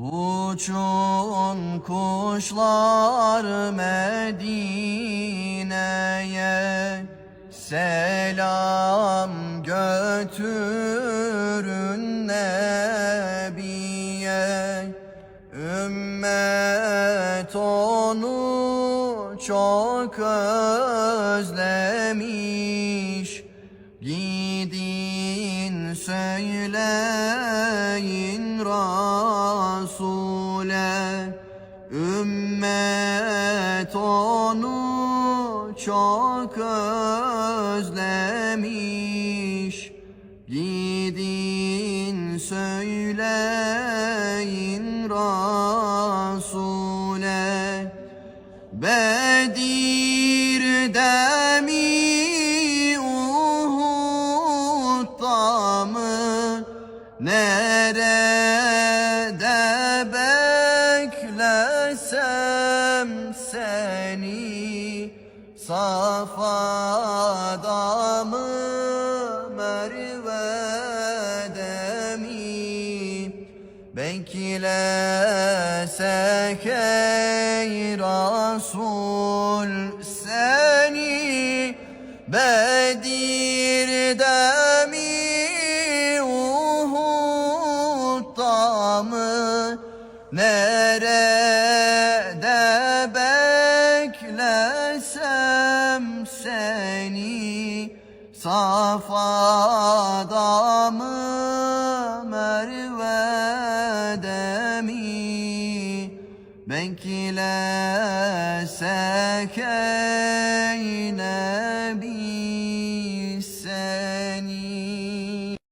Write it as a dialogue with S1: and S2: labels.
S1: Uçun kuşlar Medine'ye Selam götürün Nebiye. Ümmet onu çok özlemiş. Gidin söyleyin Rasule Ümmet onu çok özlemiş. Gidin söyleyin Rasule Bedir'de mi Uhud'da mı Nerede beklesem seni Safada mı Merve'de mi? Beklesek ey Resul seni Bedir'de mi Uhud'da mı? Nerede beklesem seni Safada mı Merve'de mi Beklesek ey